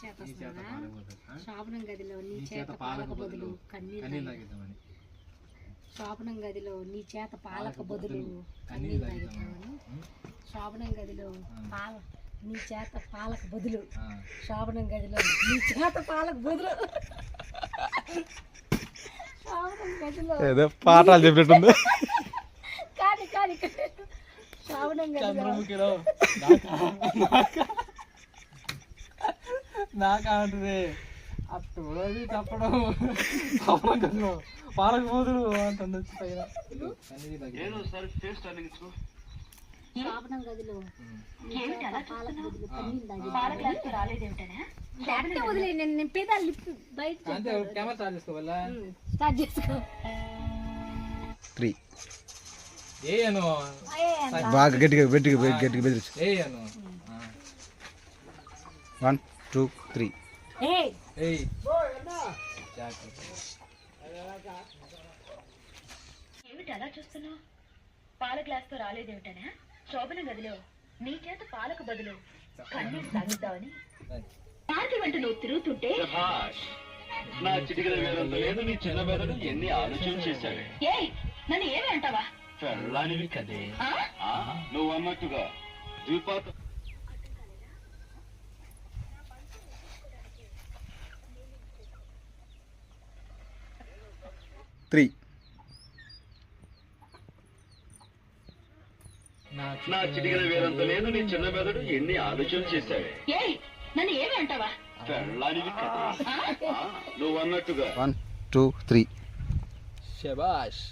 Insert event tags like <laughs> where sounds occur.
చేత గదిలో నీ చేత పాలక బదులు కన్నీరు కన్నీళ్ళు తాగి- తాగిద్దామని శోభనం గదిలో నీ చేత పాలక బదులు కన్నీరు తాగిద్దామని? శోభనం గదిలో. పాల నీ చేత పాలక బదులు. శోభనం గదిలో నీ చేత పాలక బదులు. శోభనం గదిలో ఏదో పాఠాలు చెప్పినట్టుంది. కాని కాని శోభనం గదిలో <laughs> చంద్రముఖిలో నాకా నాకా నాకా అంటుంది అట్టు అది చెప్పడం. పాపం కదా. పాలకు పోదుడు అంటుంది పైన. బాగా గట్టిగా గట్టిగా గట్టిగా బెదిరించు ఏయను వన్. Two three. ఏయ్. ఏయ్. జాగ్రత్త ఏమిటి అలా చూస్తున్నావు? పాల గ్లాస్తో రాలేదేమిటనా? శోభన గదిలో. నీ చేత పాలకు బదులు కన్నీరు తాగిద్దామని. పార్కి వెంట నువ్వు తిరుగుతుంటే నా చిటికల వేరంత లేదు నీ చిన్న వేదలు ఎన్ని ఏయ్ నన్ను ఏమి అంటావా పెళ్ళానివి కదే. నువ్వు అన్నట్టుగా ద్విపాత త్రీ. నా చిటికల వేరంత లేదు. నీ చిన్న మెదడు ఎన్ని ఆలోచనలు చేశావే? ఏయ్ నన్ను ఏమి అంటావా? నువ్వు అన్నట్టుగా వన్ టూ త్రీ. శబాష్